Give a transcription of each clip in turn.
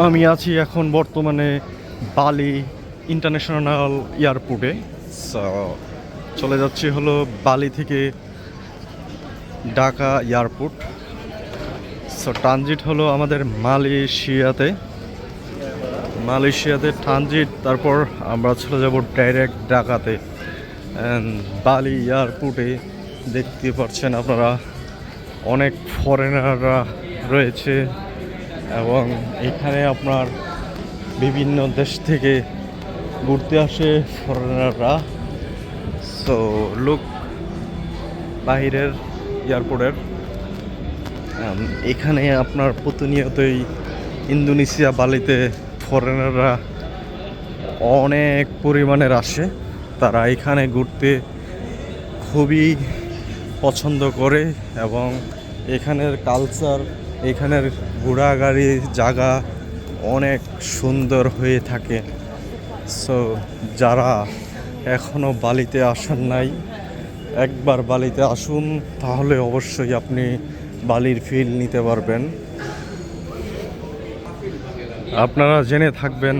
আমি আছি এখন বর্তমানে বালি ইন্টারন্যাশনাল এয়ারপোর্টে। চলে যাচ্ছি হলো বালি থেকে ঢাকা এয়ারপোর্ট। সো ট্রানজিট হলো আমাদের মালয়েশিয়াতে। মালয়েশিয়াতে ট্রানজিট তারপর আমরা চলে যাব ডাইরেক্ট ঢাকাতে। বালি এয়ারপোর্টে দেখতে পাচ্ছেন আপনারা অনেক ফরেনাররা রয়েছে। এবং এখানে আপনার বিভিন্ন দেশ থেকে ঘুরতে আসে ফরেনাররা সো লোক বাহিরের এয়ারপোর্টের এখানে আপনার প্রতিনিয়তই ইন্দোনেশিয়া বালিতে ফরেনাররা অনেক পরিমাণের আসে। তারা এখানে ঘুরতে খুবই পছন্দ করে এবং এখানের কালচার এখানের ঘোড়াগাড়ি জায়গা অনেক সুন্দর হয়ে থাকে। সো যারা এখনও বালিতে আসেন নাই, একবার বালিতে আসুন, তাহলে অবশ্যই আপনি বালির ফিল নিতে পারবেন। আপনারা জেনে থাকবেন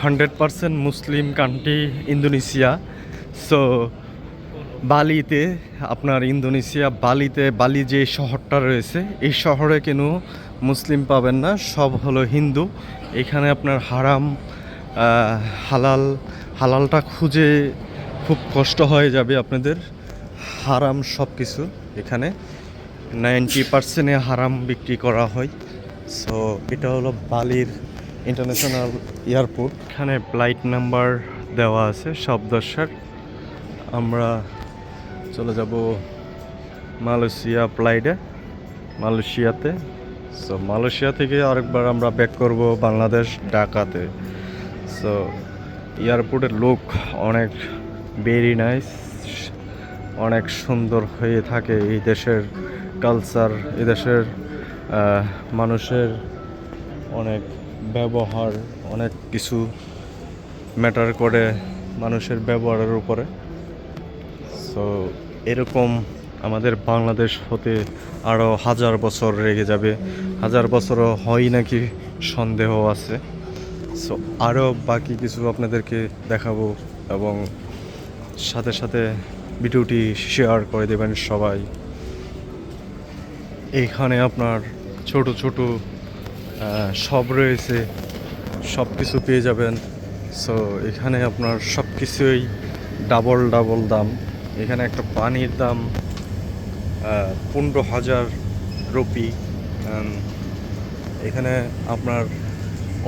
hundred percent Muslim country Indonesia. So বালিতে, আপনার ইন্দোনেশিয়া বালিতে, বালি যে শহরটা রয়েছে, এই শহরে কেন মুসলিম পাবেন না? সব হলো হিন্দু। এখানে আপনার হারাম হালাল, হালালটা খুঁজে খুব কষ্ট হয়ে যাবে আপনাদের। হারাম সব কিছু এখানে। নাইনটি পার্সেন্টে হারাম বিক্রি করা হয়। সো এটা হলো বালির ইন্টারন্যাশনাল এয়ারপোর্ট এখানে ফ্লাইট নাম্বার দেওয়া আছে, সব দর্শক। আমরা চলে যাব মালয়েশিয়া ফ্লাইটে মালয়েশিয়াতে। সো মালয়েশিয়া থেকে আরেকবার আমরা ব্যাক করব বাংলাদেশ ঢাকাতে। সো এয়ারপোর্টের লোক অনেক ভেরি নাইস অনেক সুন্দর হয়ে থাকে এই দেশের কালচার এই দেশের মানুষের অনেক ব্যবহার, অনেক কিছু ম্যাটার করে মানুষের ব্যবহারের উপরে। সো এরকম আমাদের বাংলাদেশ হতে আরও হাজার বছর রেগে যাবে। হাজার বছরও হয় নাকি সন্দেহ আছে। সো আরও বাকি কিছু আপনাদেরকে দেখাবো এবং সাথে সাথে ভিডিওটি শেয়ার করে দেবেন সবাই। এইখানে আপনার ছোট ছোট সব রয়েছে সব কিছু পেয়ে যাবেন। সো এখানে আপনার সব কিছুই ডাবল ডাবল দাম। এখানে একটা পানির দাম পনেরো হাজার রুপি। এখানে আপনার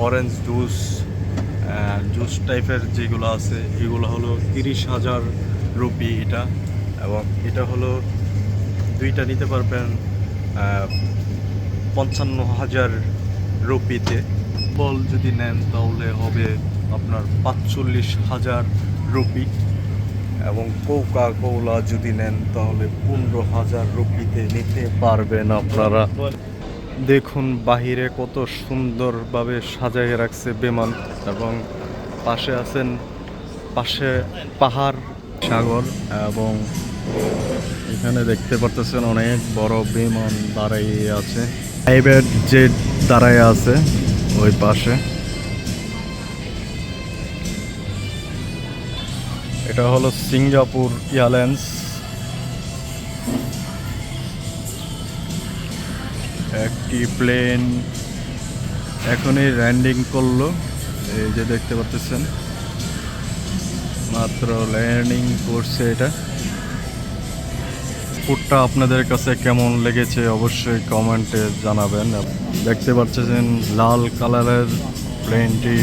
অরেঞ্জ জুস জুস টাইপের যেগুলো আছে, এগুলো হলো তিরিশ হাজার রুপি এটা। এবং এটা হলো দুইটা নিতে পারবেন পঞ্চান্ন হাজার রুপিতে। বল যদি নেন তাহলে হবে আপনার পাঁচচল্লিশ হাজার রুপি। এবং কোকা কোলা যদি নেন, তাহলে পনেরো হাজার রুপিতে নিতে পারবেন আপনারা। দেখুন, বাহিরে কত সুন্দরভাবে সাজায় রাখছে বিমান এবং পাশে আছেন, পাশে পাহাড়, সাগর এবং এখানে দেখতে পারতেছেন অনেক বড় বিমান দাঁড়িয়ে আছে। প্রাইভেট জেট দাঁড়ায় আছে ওই পাশে। এটা হলো সিঙ্গাপুর এয়ারলাইন্স। একটি প্লেন এখনই ল্যান্ডিং করল, এই যে দেখতে পাচ্ছেন। মাত্র ল্যান্ডিং করছে এটা। ফুডটা আপনাদের কাছে কেমন লেগেছে অবশ্যই কমেন্টে জানাবেন। দেখতে পাচ্ছেন লাল কালারের প্লেনটি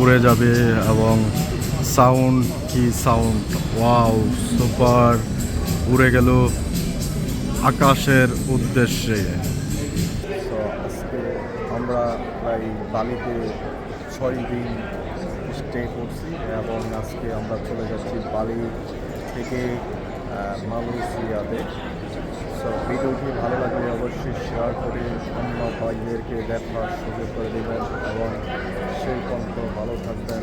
উড়ে যাবে এবং সাউন্ড কি সাউন্ড? Wow, super. উড়ে গেল আকাশের উদ্দেশ্যে। আজকে আমরা প্রায় বালিতে ছয় দিন স্টে করছি এবং আজকে আমরা চলে যাচ্ছি বালি থেকে মালয়েশিয়াতে। সো ভিডিওটি ভালো লাগলে অবশ্যই শেয়ার করে অন্য ভাইদেরকে দেখার সুযোগ করে দেবেন এবং সেই পর্যন্ত ভালো থাকবেন।